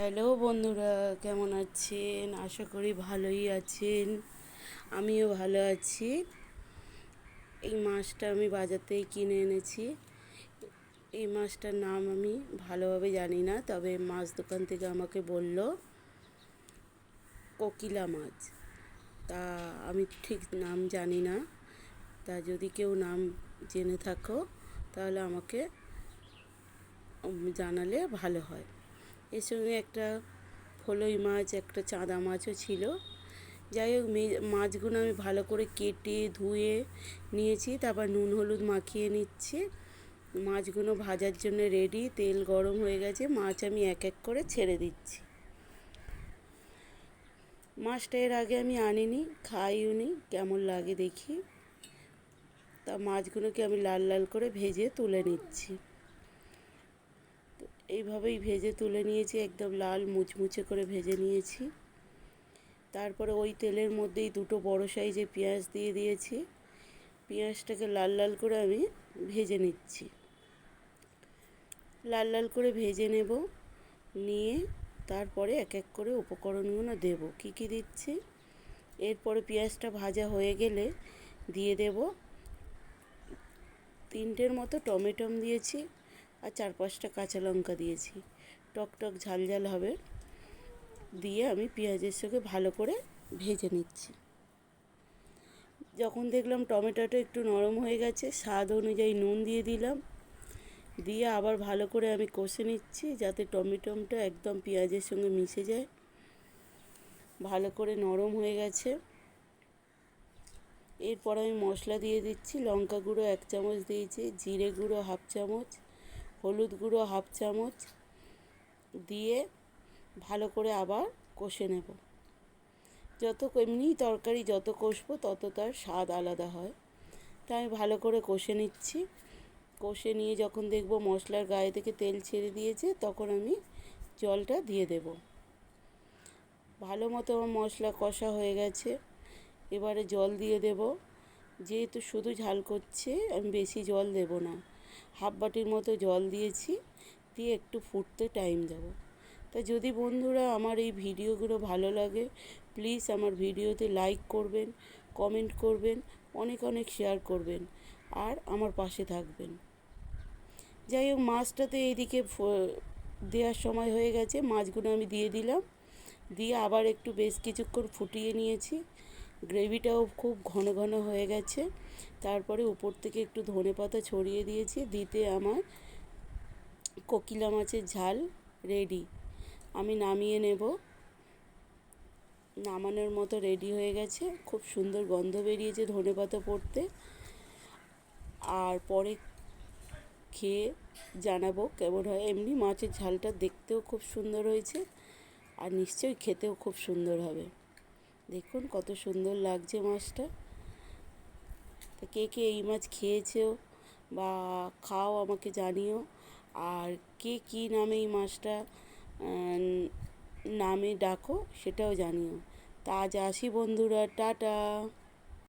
Hello বন্ধুরা, কেমন আছেন? আশা করি ভালোই আছেন। আমিও ভালো আছি। এই মাছটা আমি বাজার থেকে কিনে এনেছি। এই মাছটার নাম আমি ভালোভাবে জানি না, তবে মাছ দোকান থেকে আমাকে বলল, কোকিলা মাছ। তা আমি ঠিক নাম জানি না। তা যদি কেউ নাম জেনে থাকো, তাহলে আমাকে জানালে ভালো হয়। এর সঙ্গে একটা ফলই মাছ, একটা চাঁদা মাছও ছিল। যাই হোক মাছগুলো আমি ভালো করে কেটে, ধুয়ে নিয়েছি, তারপর নুন, হলুদ মাখিয়ে নিচ্ছি। মাছগুলো ভাজার জন্য রেডি তেল গরম হয়ে গেছে, মাছ আমি এক এক করে ছেড়ে দিচ্ছি। মাছটা এর আগে আমি আনিনি, খাইও নি, কেমন লাগে দেখি। তা মাছগুলোকে আমি লাল লাল করে ভেজে তুলে নিচ্ছি। এইভাবেই ভেজে তুলে নিয়েছি, একদম লাল মুচমুচে করে ভেজে নিয়েছি। তারপরে ওই তেলের মধ্যেই দুটো বড় সাইজে পেঁয়াজ দিয়ে দিয়েছি। পেঁয়াজটাকে লাল লাল করে আমি ভেজে নিচ্ছি। লাল লাল করে ভেজে নেব, নিয়ে তারপরে এক এক করে উপকরণগুলো দেব। কি কি দিচ্ছি? এরপরে পেঁয়াজটা ভাজা হয়ে গেলে দিয়ে দেব। তিনটের মতো টমেটম দিয়েছি আর চার পাঁচটা কাঁচা লঙ্কা দিয়েছি। টক টক ঝাল ঝাল হবে। দিয়ে আমি পেঁয়াজের সঙ্গে ভালো করে ভেজে নিচ্ছি। যখন দেখলাম টমেটোটা একটু নরম হয়ে গেছে, স্বাদ অনুযায়ী নুন দিয়ে দিলাম। দিয়ে আবার ভালো করে আমি কষে নিচ্ছি যাতে টমেটোটা একদম পেঁয়াজের সঙ্গে মিশে যায়। ভালো করে নরম হয়ে গেছে। এরপর আমি মশলা দিয়ে দিচ্ছি। লঙ্কা গুঁড়ো এক চামচ দিয়েছি, জিরে গুঁড়ো হাফ চামচ। হলুদ গুঁড়ো হাফ চামচ দিয়ে ভালো করে আবার কষে নেব। যত এমনি তরকারি যত কষবো তত তার স্বাদ আলাদা হয়। তাই আমি ভালো করে কষে নিচ্ছি। কষে নিয়ে যখন দেখব মশলার গায়ে থেকে তেল ছেড়ে দিয়েছে তখন আমি জলটা দিয়ে দেব। ভালো মতো আমার মশলা কষা হয়ে গেছে। এবারে জল দিয়ে দেব। যেহেতু শুধু ঝাল করছে, আমি বেশি জল দেব না। হাফ বাটির মতো জল দিয়েছি, দিয়ে একটু ফুটতে টাইম দেব। তা যদি বন্ধুরা আমার এই ভিডিওগুলো ভালো লাগে প্লিজ আমার ভিডিওতে লাইক করবেন কমেন্ট করবেন, অনেক অনেক শেয়ার করবেন, আর আমার পাশে থাকবেন। যাই হোক, মাছটাতে এইদিকে দেওয়ার সময় হয়ে গেছে, মাছগুলো আমি দিয়ে দিলাম, দিয়ে আবার একটু বেশ কিছুক্ষণ ফুটিয়ে নিয়েছি। গ্রেভিটাও খুব ঘন ঘন হয়ে গেছে। তারপরে উপর থেকে একটু ধনে পাতা ছড়িয়ে দিয়েছি, দিতে আমার কোকিলা মাছের ঝাল রেডি আমি নামিয়ে নেব। নামানোর মতো রেডি হয়ে গেছে। খুব সুন্দর গন্ধ বেরিয়েছে ধনে পাতা পড়তে। আর পরে খেয়ে জানাব কেমন হয়। এমনি মাছের ঝালটা দেখতেও খুব সুন্দর হয়েছে। আর নিশ্চয়ই খেতেও খুব সুন্দর হবে। দেখুন কত সুন্দর লাগছে মাছটা। তা কে কে এই মাছ খেয়েছো বা খাও আমাকে জানিও। আর কে কি নামে এই মাছটা নামে ডাকো সেটাও জানিও। তা আজ আসি বন্ধুরা, টাটা।